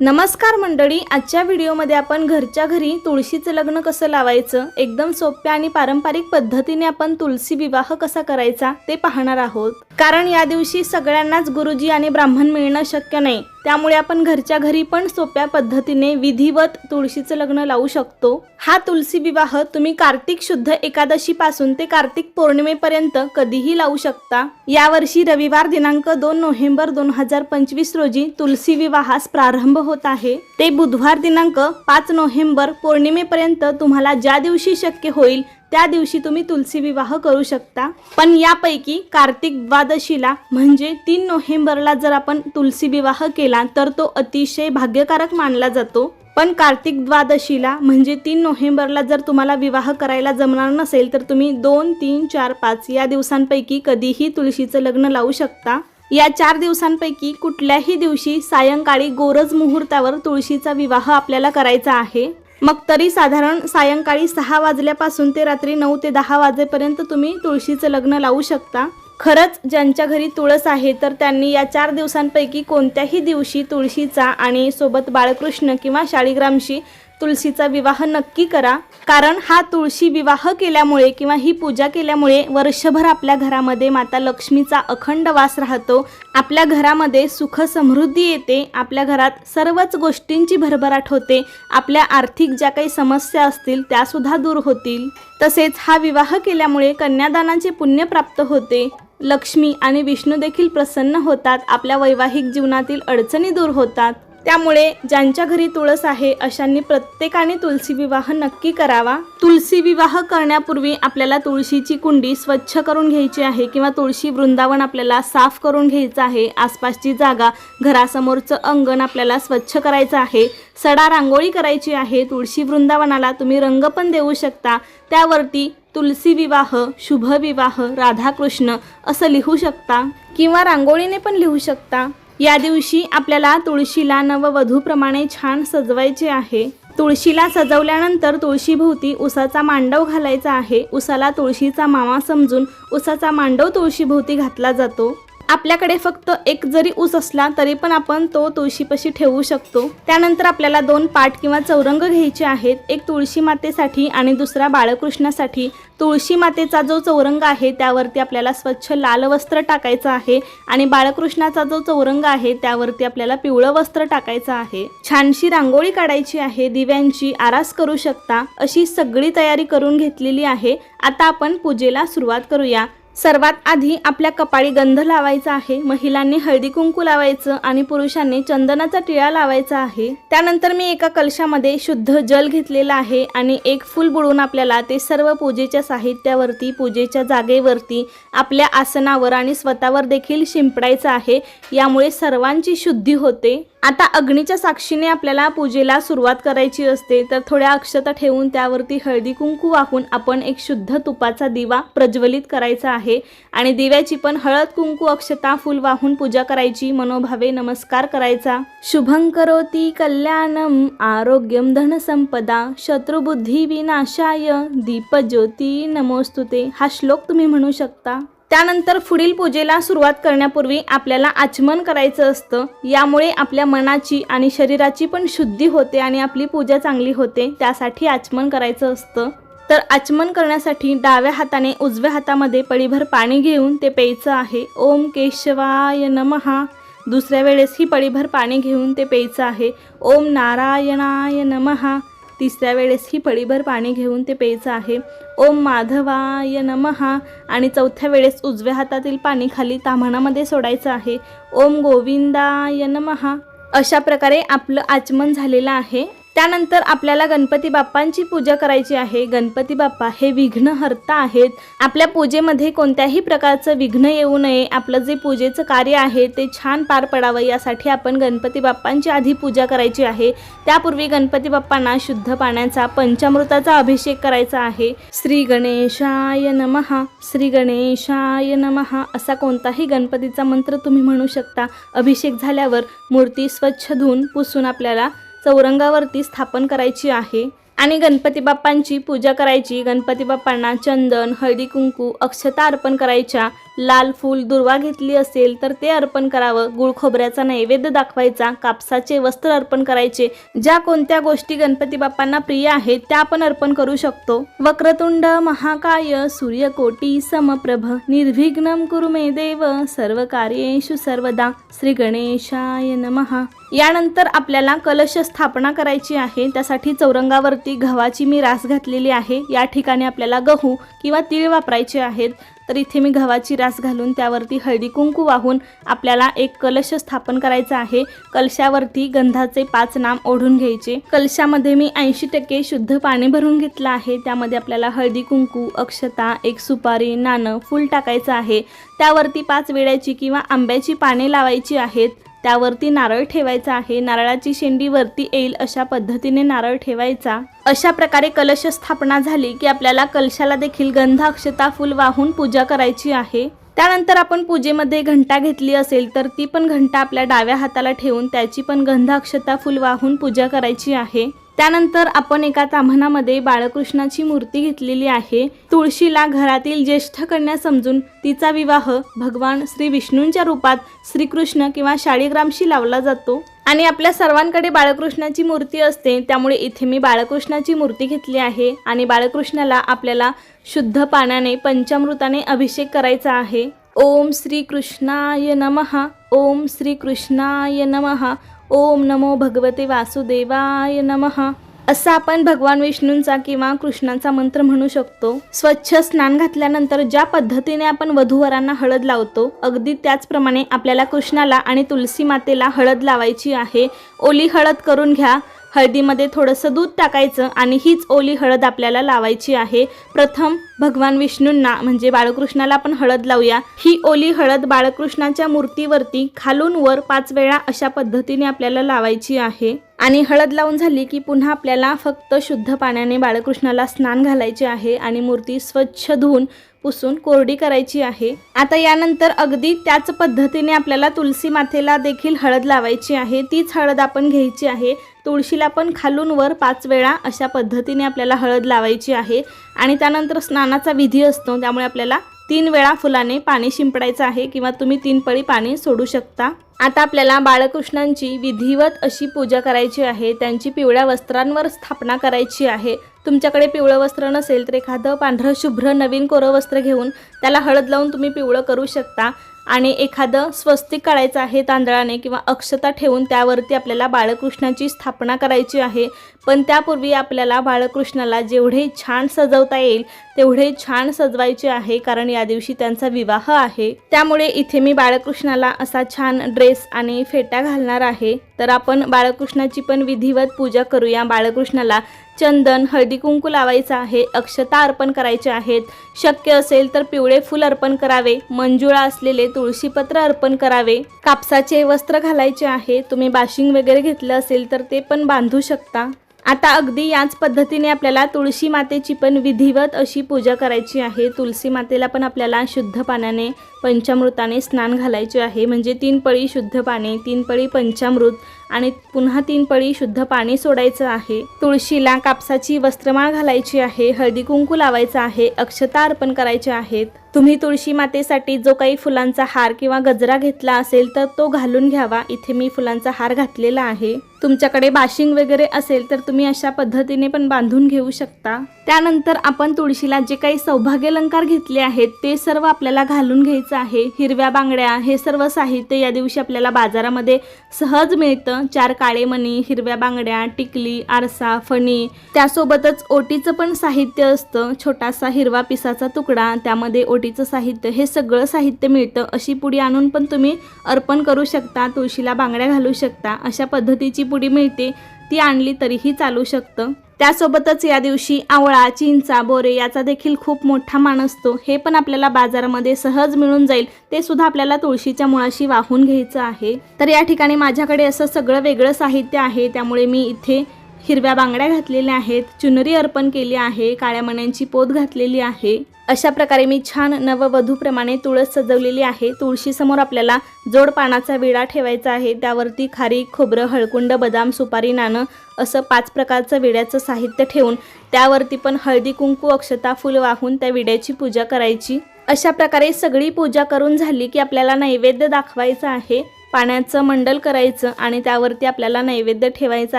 नमस्कार मंडळी आजच्या व्हिडिओमध्ये आपण घरच्या घरी तुळशीचं लग्न कसं लावायचं एकदम सोप्या आणि पारंपरिक पद्धतीने आपण तुलसी विवाह कसा करायचा ते पाहणार आहोत. कारण या दिवशी सगळ्यांनाच गुरुजी आणि ब्राह्मण मिळणं शक्य नाही. त्यामुळे आपण घरच्या घरी पण सोप्या पद्धतीने विधिवत तुळशीचं लग्न लावू शकतो. हा तुलसी विवाह तुम्ही कार्तिक शुद्ध एकादशी पासून ते कार्तिक पौर्णिमेपर्यंत कधीही लावू शकता. यावर्षी रविवार दिनांक दोन नोव्हेंबर दोन हजार पंचवीस रोजी तुलसी विवाहास प्रारंभ होत आहे. ते बुधवार दिनांक पाच नोव्हेंबर पौर्णिमेपर्यंत तुम्हाला ज्या दिवशी शक्य होईल त्या दिवशी तुम्ही तुलसी विवाह करू शकता. पण यापैकी कार्तिक द्वादशीला म्हणजे तीन नोव्हेंबरला जर आपण तुलसी विवाह केला तर तो अतिशय भाग्यकारक मानला जातो. पण कार्तिक द्वादशीला म्हणजे तीन नोव्हेंबरला जर तुम्हाला विवाह करायला जमणार नसेल तर तुम्ही दोन तीन चार पाच या दिवसांपैकी कधीही तुळशीचं लग्न लावू शकता. या चार दिवसांपैकी कुठल्याही दिवशी सायंकाळी गोरज मुहूर्तावर तुळशीचा विवाह आपल्याला करायचा आहे. मग तरी साधारण सायंकाळी सहा वाजल्यापासून ते रात्री नऊ ते दहा वाजेपर्यंत तुम्ही तुळशीचं लग्न लावू शकता. खरंच ज्यांच्या घरी तुळस आहे तर त्यांनी या चार दिवसांपैकी कोणत्याही दिवशी तुळशीचा आणि सोबत बाळकृष्ण किंवा शाळीग्रामशी तुळशीचा विवाह नक्की करा. कारण हा तुळशी विवाह केल्यामुळे किंवा ही पूजा केल्यामुळे वर्षभर आपल्या घरामध्ये माता लक्ष्मीचा अखंड वास राहतो. आपल्या घरामध्ये सुख समृद्धी येते. आपल्या घरात सर्वच गोष्टींची भरभराट होते. आपल्या आर्थिक ज्या काही समस्या असतील त्यासुद्धा दूर होतील. तसेच हा विवाह केल्यामुळे कन्यादानाचे पुण्य प्राप्त होते. लक्ष्मी आणि विष्णू देखील प्रसन्न होतात. आपल्या वैवाहिक जीवनातील अडचणी दूर होतात. त्यामुळे ज्यांच्या घरी तुळस आहे अशांनी प्रत्येकाने तुलसी विवाह नक्की करावा. तुलसी विवाह करण्यापूर्वी आपल्याला तुळशीची कुंडी स्वच्छ करून घ्यायची आहे किंवा तुळशी वृंदावन आपल्याला साफ करून घ्यायचं आहे. आसपासची जागा घरासमोरचं अंगण आपल्याला स्वच्छ करायचं आहे. सडा रांगोळी करायची आहे. तुळशी वृंदावनाला तुम्ही रंग पण देऊ शकता. त्यावरती तुलसी विवाह शुभ विवाह राधाकृष्ण असं लिहू शकता किंवा रांगोळीने पण लिहू शकता. या दिवशी आपल्याला तुळशीला नववधूप्रमाणे छान सजवायचे आहे. तुळशीला सजवल्यानंतर तुळशीभोवती उसाचा मांडव घालायचा आहे. उसाला तुळशीचा मामा समजून उसाचा मांडव तुळशीभोवती घातला जातो. आपल्याकडे फक्त एक जरी ऊस असला तरी पण आपण तो तुळशीपाशी ठेवू शकतो. त्यानंतर आपल्याला दोन पाट किंवा चौरंग घ्यायचे आहेत. एक तुळशी मातेसाठी आणि दुसरा बाळकृष्णासाठी. तुळशी मातेचा जो चौरंग आहे त्यावरती आपल्याला स्वच्छ लाल वस्त्र टाकायचं आहे आणि बाळकृष्णाचा जो चौरंग आहे त्यावरती आपल्याला पिवळं वस्त्र टाकायचं आहे. छानशी रांगोळी काढायची आहे दिव्यांची आरास करू शकता अशी सगळी तयारी करून घेतलेली आहे. आता आपण पूजेला सुरुवात करूया. सर्वात आधी आपल्या कपाळी गंध लावायचा आहे महिलांनी हळदी कुंकू लावायचं आणि पुरुषांनी चंदनाचा टिळा लावायचा आहे. त्यानंतर मी एका कलशामध्ये शुद्ध जल घेतलेलं आहे आणि एक फूल बुडवून आपल्याला ते सर्व पूजेच्या साहित्यावरती पूजेच्या जागेवरती आपल्या आसनावर आणि स्वतःवर देखील शिंपडायचं आहे. यामुळे सर्वांची शुद्धी होते. आता अग्नीच्या साक्षीने आपल्याला पूजेला सुरुवात करायची असते तर थोड्या अक्षता ठेवून त्यावरती हळदी कुंकू वाहून आपण एक शुद्ध तुपाचा दिवा प्रज्वलित करायचा आहे आणि दिव्याची पण हळद कुंकू अक्षता फुल वाहून पूजा करायची. मनोभावे नमस्कार करायचा. शुभं करोती कल्याणम आरोग्यम धनसंपदा शत्रुबुद्धी विनाशाय दीपज्योती नमोस्तुते. हा श्लोक तुम्ही म्हणू शकता. त्यानंतर पुढील पूजेला सुरुवात करण्यापूर्वी आपल्याला आचमन करायचं असतं. यामुळे आपल्या मनाची आणि शरीराची पण शुद्धी होते आणि आपली पूजा चांगली होते. त्यासाठी आचमन करायचं असतं. तर आचमन करण्यासाठी डाव्या हाताने उजव्या हातामध्ये पळीभर पाणी घेऊन ते प्यायचं आहे. ओम केशवाय नमहा दुसऱ्या वेळेस ही पळीभर पाणी घेऊन ते प्यायचं आहे. ओम नारायणाय नमहा तिसऱ्या वेळेस ही पळीभर पाणी घेऊन ते प्यायचं आहे. ओम माधवाय नमहा आणि चौथ्या वेळेस उजव्या हातातील पाणी खाली ताम्हाणामध्ये सोडायचं आहे. ओम गोविंदाय नमहा अशा प्रकारे आपलं आचमन झालेलं आहे. त्यानंतर आपल्याला गणपती बाप्पांची पूजा करायची आहे. गणपती बाप्पा हे विघ्नहर्ता आहेत. आपल्या पूजेमध्ये कोणत्याही प्रकारचं विघ्न येऊ नये. आपलं जे पूजेचं कार्य आहे ते छान पार पडावं. यासाठी आपण गणपती बाप्पांची आधी पूजा करायची आहे. त्यापूर्वी गणपती बाप्पांना शुद्ध पाण्याचा पंचामृताचा अभिषेक करायचा आहे. श्री गणेशाय नमहा श्री गणेशाय नमहा असा कोणताही गणपतीचा मंत्र तुम्ही म्हणू शकता. अभिषेक झाल्यावर मूर्ती स्वच्छ धुवून पुसून आपल्याला चौरंगावरती स्थापन करायची आहे. आणि गणपती बाप्पांची पूजा करायची. गणपती बाप्पांना चंदन हळदी कुंकू अक्षता अर्पण करायच्या. लाल फूल दुर्वा घेतली असेल तर ते अर्पण करावं. गुळ खोबऱ्याचा नैवेद्य दाखवायचा. कापसाचे वस्त्र अर्पण करायचे. ज्या कोणत्या गोष्टी गणपती बाप्पांना प्रिय आहेत त्या आपण अर्पण करू शकतो. वक्रतुंड महाकाय सूर्यकोटी समप्रभ निर्विघ्नम कुरु मे देव सर्व कार्येषु सर्वदा. श्री गणेशाय नमहा यानंतर आपल्याला कलश स्थापना करायची आहे. त्यासाठी चौरंगावरती गव्हाची मी रास घातलेली आहे. या ठिकाणी आपल्याला गहू किंवा तीळ वापरायचे आहेत. तर इथे मी गव्हाची रास घालून त्यावरती हळदी कुंकू वाहून आपल्याला एक कलश स्थापन करायचा आहे. कलशावरती गंधाचे पाच नाम ओढून घ्यायचे. कलशामध्ये मी ऐंशी टक्के शुद्ध पाणी भरून घेतलं आहे. त्यामध्ये आपल्याला हळदी कुंकू अक्षता एक सुपारी नाणं फूल टाकायचं आहे. त्यावरती पाच वेळ्याची किंवा आंब्याची पाने लावायची आहेत. त्यावरती नारळ ठेवायचा आहे. नारळाची शेंडी वरती येईल अशा पद्धतीने नारळ ठेवायचा. अशा प्रकारे कलश स्थापना झाली की आपल्याला कलशाला देखील गंध अक्षता फुल वाहून पूजा करायची आहे. त्यानंतर आपण पूजेमध्ये घंटा घेतली असेल तर ती पण घंटा आपल्या डाव्या हाताला ठेवून त्याची पण गंध अक्षता फुल वाहून पूजा करायची आहे. त्यानंतर आपण एका ताम्हणामध्ये बाळकृष्णाची मूर्ती घेतलेली आहे. तुळशीला घरातील ज्येष्ठ कन्या समजून तिचा विवाह भगवान श्री विष्णूंच्या रूपात श्रीकृष्ण किंवा शाळीग्रामशी लावला जातो. आणि आपल्या सर्वांकडे बाळकृष्णाची मूर्ती असते त्यामुळे इथे मी बाळकृष्णाची मूर्ती घेतली आहे. आणि बाळकृष्णाला आपल्याला शुद्ध पाण्याने पंचामृताने अभिषेक करायचा आहे. ओम श्री कृष्णाय नमः. ओम श्री कृष्णाय नमः. ओम नमो भगवते वासुदेवाय नमः. असं आपण भगवान विष्णूंचा किंवा कृष्णांचा मंत्र म्हणू शकतो. स्वच्छ स्नान घातल्यानंतर ज्या पद्धतीने आपण वधूवरांना हळद लावतो अगदी त्याचप्रमाणे आपल्याला कृष्णाला आणि तुलसी मातेला हळद लावायची आहे. ओली हळद करून घ्या. हळदीमध्ये थोडंसं दूध टाकायचं आणि हीच ओली हळद आपल्याला लावायची आहे. प्रथम भगवान विष्णूंना म्हणजे बाळकृष्णाला पण हळद लावूया. ही ओली हळद बाळकृष्णाच्या मूर्तीवरती खालून वर पाच वेळा अशा पद्धतीने आपल्याला लावायची आहे. आणि हळद लावून झाली की पुन्हा आपल्याला फक्त शुद्ध पाण्याने बाळकृष्णाला स्नान घालायचे आहे आणि मूर्ती स्वच्छ धुवून पुसून कोरडी करायची आहे. आता यानंतर अगदी त्याच पद्धतीने आपल्याला तुलसी मातेला देखील हळद लावायची आहे. तीच हळद आपण घ्यायची आहे. तुळशीला पण खालून वर पाच वेळा अशा पद्धतीने आपल्याला हळद लावायची आहे. आणि त्यानंतर स्नानाचा विधी असतो त्यामुळे आपल्याला तीन वेळा फुलाने पाणी शिंपडायचं आहे किंवा तुम्ही तीन पळी पाणी सोडू शकता. आता आपल्याला बाळकृष्णांची विधिवत अशी पूजा करायची आहे. त्यांची पिवळ्या वस्त्रांवर स्थापना करायची आहे. तुमच्याकडे पिवळं वस्त्र नसेल तर एखादं पांढरं शुभ्र नवीन कोरं वस्त्र घेऊन त्याला हळद लावून तुम्ही पिवळं करू शकता. आणि एखादं स्वस्तिक काढायचं आहे तांदळाने किंवा अक्षता ठेवून त्यावरती आपल्याला बाळकृष्णाची स्थापना करायची आहे. पण त्यापूर्वी आपल्याला बाळकृष्णाला जेवढे छान सजवता येईल तेवढे छान सजवायचे आहे कारण या दिवशी त्यांचा विवाह आहे. त्यामुळे इथे मी बाळकृष्णाला असा छान ड्रेस आणि फेटा घालणार आहे. तर आपण बाळकृष्णाची पण विधिवत पूजा करूया. बाळकृष्णाला चंदन हळदी कुंकू लावायचं आहे अक्षता अर्पण करायचे आहेत. शक्य असेल तर पिवळे फुल अर्पण करावे मंजुळा असलेले तुळशीपत्र अर्पण करावे. कापसाचे वस्त्र घालायचे आहे तुम्ही बाशिंग वगैरे घेतलं असेल तर ते पण बांधू शकता. आता अगदी याच पद्धतीने आपल्याला तुळशी मातेची पण विधिवत अशी पूजा करायची आहे. तुलसी मातेला पण आपल्याला शुद्ध पाण्याने पंचामृताने स्नान घालायचे आहे. म्हणजे तीन पळी शुद्ध पाणी तीन पळी पंचामृत आणि पुन्हा तीन पळी शुद्ध पाणी सोडायचं आहे. तुळशीला कापसाची वस्त्रमाळ घालायची आहे हळदी कुंकू लावायचं आहे अक्षता अर्पण करायचे आहेत. तुम्ही तुळशी मातेसाठी जो काही फुलांचा हार किंवा गजरा घेतला असेल तर तो घालून घ्यावा. इथे मी फुलांचा हार घातलेला आहे. तुमच्याकडे बाशिंग वगैरे असेल तर तुम्ही अशा पद्धतीने पण बांधून घेऊ शकता. त्यानंतर आपण तुळशीला जे काही सौभाग्य अलंकार घेतले आहेत ते सर्व आपल्याला घालून घ्यायचं आहे. हिरव्या बांगड्या हे सर्व साहित्य या दिवशी आपल्याला बाजारामध्ये सहज मिळतं. चार काळे मणी हिरव्या बांगड्या टिकली आरसा फणी. त्यासोबतच ओटीचं पण साहित्य असतं. छोटासा हिरवा पिसाचा तुकडा त्यामध्ये ओटीचं साहित्य हे सगळं साहित्य मिळतं. अशी पुडी आणून पण तुम्ही अर्पण करू शकता तुळशीला बांगड्या घालू शकता. अशा पद्धतीची पुडी मिळते ती आणली तरीही चालू शकतं. त्यासोबतच या दिवशी आवळा चिंचा बोरे याचा देखील खूप मोठा मान असतो. हे पण आपल्याला बाजारामध्ये सहज मिळून जाईल ते सुद्धा आपल्याला तुळशीच्या मुळाशी वाहून घ्यायचं आहे. तर या ठिकाणी माझ्याकडे असं सगळं वेगळं साहित्य आहे त्यामुळे मी इथे हिरव्या बांगड्या घातलेल्या आहेत चुनरी अर्पण केली आहे काळ्या मण्यांची पोत घातलेली आहे. अशा प्रकारे मी छान नववधूप्रमाणे तुळस सजवलेली आहे. तुळशीसमोर आपल्याला जोड पानाचा विडा ठेवायचा आहे. त्यावरती खारी खोबरं हळकुंड बदाम सुपारी नाणं असं पाच प्रकारचं विड्याचं साहित्य ठेवून त्यावरती पण हळदी कुंकू अक्षता फुल वाहून त्या विड्याची पूजा करायची. अशा प्रकारे सगळी पूजा करून झाली की आपल्याला नैवेद्य दाखवायचा आहे. पाण्याचं मंडल करायचं आणि त्यावरती आपल्याला नैवेद्य ठेवायचं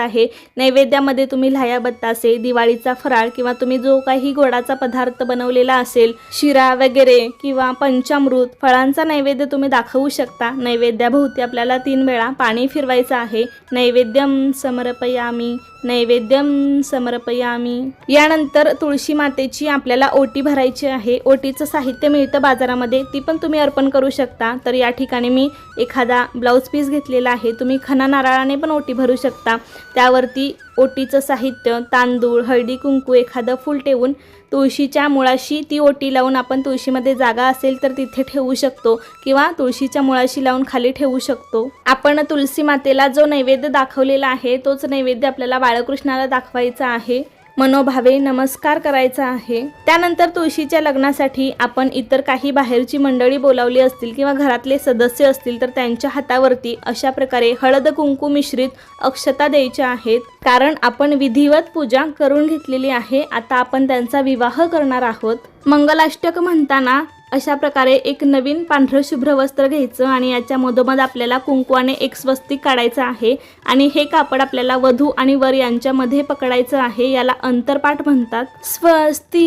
आहे. नैवेद्यामध्ये तुम्ही लाह्या बत्तासे दिवाळीचा फराळ किंवा तुम्ही जो काही गोडाचा पदार्थ बनवलेला असेल शिरा वगैरे किंवा पंचामृत फळांचा नैवेद्य तुम्ही दाखवू शकता. नैवेद्याभोवती आपल्याला तीन वेळा पाणी फिरवायचं आहे. नैवेद्यम समर्पयामी. नैवेद्यम समर्पयामी. यानंतर तुळशी मातेची आपल्याला ओटी भरायची आहे. ओटीचं साहित्य मिळतं बाजारामध्ये. ती पण तुम्ही अर्पण करू शकता. तर या ठिकाणी मी एखादा ब्लाऊज पीस घेतलेला आहे. तुम्ही खना नारळाने पण ओटी भरू शकता. त्यावरती ओटीचं साहित्य तांदूळ हळदी कुंकू एखादं फूल ठेवून तुळशीच्या मुळाशी ती ओटी लावून आपण तुळशीमध्ये जागा असेल तर तिथे ठेवू शकतो किंवा तुळशीच्या मुळाशी लावून खाली ठेवू शकतो. आपण तुलसी मातेला जो नैवेद्य दाखवलेला आहे तोच नैवेद्य आपल्याला बाळकृष्णाला दाखवायचा आहे. मनोभावे नमस्कार करायचा आहे. त्यानंतर तुळशीच्या लग्नासाठी आपण इतर काही बाहेरची मंडळी बोलावली असतील किंवा घरातले सदस्य असतील तर त्यांच्या हातावरती अशा प्रकारे हळद कुंकू मिश्रित अक्षता द्यायच्या आहेत. कारण आपण विधिवत पूजा करून घेतलेली आहे. आता आपण त्यांचा विवाह करणार आहोत. मंगलाष्टक म्हणताना अशा प्रकारे एक नवीन पांढरं शुभ्र वस्त्र घ्यायचं आणि याच्या मधोमध आपल्याला कुंकवाने एक स्वस्तिक काढायचं आहे. आणि हे कापड आपल्याला वधू आणि वर यांच्यामध्ये पकडायचं आहे. याला अंतरपाठ म्हणतात. स्वस्ती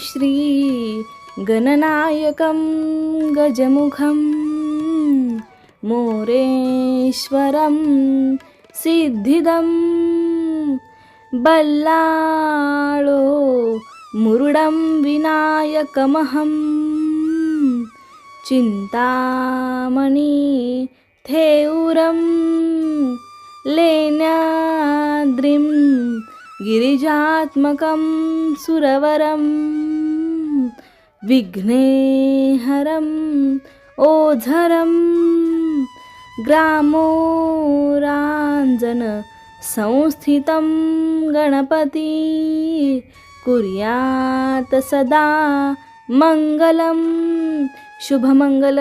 श्री गणनायकम गजमुखम मोरेश्वरम सिद्धिदम बल्लाळो मुरुडं विनायकमहं। चिन्तामणि थेऊरं लेण्याद्रिं गिरिजात्मकं सुरवरं विघ्नेहरम् ओझरं ग्रामोराञ्जन संस्थितं गणपती। कुर्यात् सदा मङ्गलम् शुभमंगल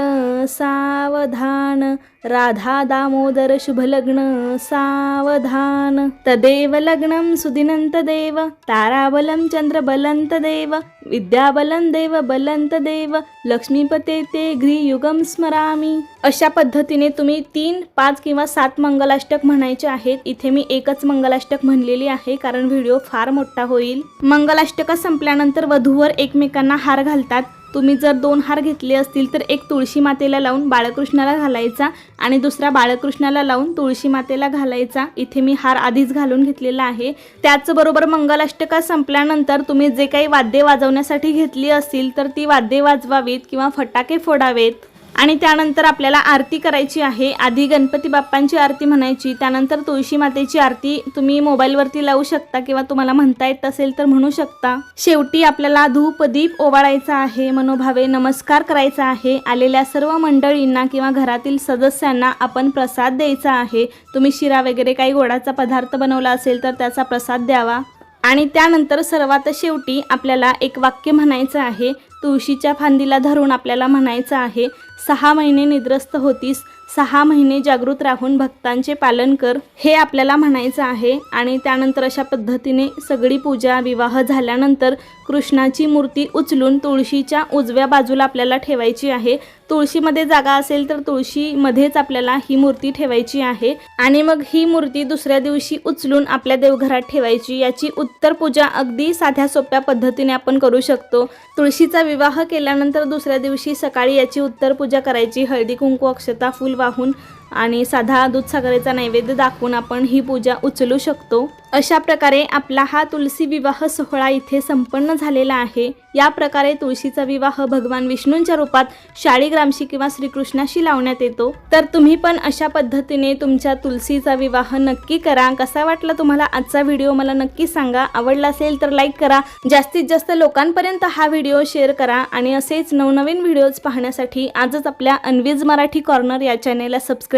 सावधान। राधा दामोदर शुभलग्न सावधान। तदेव लग्नं सुदिनं तदेव ताराबलं चन्द्रबलं तदेव विद्याबलं देव बलंत देव। लक्ष्मीपते ते गृहयुगं स्मरामी। अशा पद्धतीने तुम्ही तीन पाच किंवा सात मंगलाष्टक म्हणायचे आहेत. इथे मी एकच मंगलाष्टक म्हणलेली आहे कारण व्हिडिओ फार मोठा होईल. मंगलाष्टक संपल्यानंतर वधूवर एकमेकांना हार घालतात. तुम्ही जर दोन हार घेतले असतील तर एक तुळशी मातेला लावून बाळकृष्णाला घालायचा आणि दुसरा बाळकृष्णाला लावून तुळशी मातेला घालायचा. इथे मी हार आधीच घालून घेतलेला आहे. त्याचबरोबर मंगलाष्टका संपल्यानंतर तुम्ही जे काही वाद्ये वाजवण्यासाठी घेतली असतील तर ती वाद्ये वाजवावीत किंवा फटाके फोडावेत. आणि त्यानंतर आपल्याला आरती करायची आहे. आधी गणपती बाप्पांची आरती म्हणायची. त्यानंतर तुळशी मातेची आरती. तुम्ही मोबाईलवरती लावू शकता किंवा तुम्हाला म्हणता येत असेल तर म्हणू शकता. शेवटी आपल्याला धूप दीप ओवाळायचा आहे. मनोभावे नमस्कार करायचा आहे. आलेल्या सर्व मंडळींना किंवा घरातील सदस्यांना आपण प्रसाद द्यायचा आहे. तुम्ही शिरा वगैरे काही गोडाचा पदार्थ बनवला असेल तर त्याचा प्रसाद द्यावा. आणि त्यानंतर सर्वात शेवटी आपल्याला एक वाक्य म्हणायचं आहे. तुळशीच्या फांदीला धरून आपल्याला म्हणायचं आहे सहा महिने निद्रस्त होतीस सहा महिने जागृत राहून भक्तांचे पालन कर हे आपल्याला म्हणायचं आहे. आणि त्यानंतर अशा पद्धतीने सगळी पूजा विवाह झाल्यानंतर कृष्णाची मूर्ती उचलून तुळशीच्या उजव्या बाजूला आपल्याला ठेवायची आहे. तुळशीमध्ये जागा असेल तर तुळशीमध्येच आपल्याला ही मूर्ती ठेवायची आहे. आणि मग ही मूर्ती दुसऱ्या दिवशी उचलून आपल्या देवघरात ठेवायची. याची उत्तर पूजा अगदी साध्या सोप्या पद्धतीने आपण करू शकतो. तुळशीचा विवाह केल्यानंतर दुसऱ्या दिवशी सकाळी याची उत्तर पूजा करायची. हळदी कुंकू अक्षता फूल वाहून आणि साधा दूधसागरेचा नैवेद्य दाखवून आपण ही पूजा उचलू शकतो. अशा प्रकारे आपला हा तुलसी विवाह सोहळा इथे संपन्न झालेला आहे. या प्रकारे तुळशीचा विवाह भगवान विष्णूंच्या रूपात शाळीग्रामशी किंवा श्रीकृष्णाशी लावण्यात येतो. तर तुम्ही पण अशा पद्धतीने तुमच्या तुलसीचा विवाह नक्की करा. कसा वाटला तुम्हाला आजचा व्हिडिओ मला नक्की सांगा. आवडला असेल तर लाईक करा. जास्तीत जास्त लोकांपर्यंत हा व्हिडिओ शेअर करा आणि असेच नवनवीन व्हिडिओज पाहण्यासाठी आजच आपल्या अनविज मराठी कॉर्नर या चॅनेलला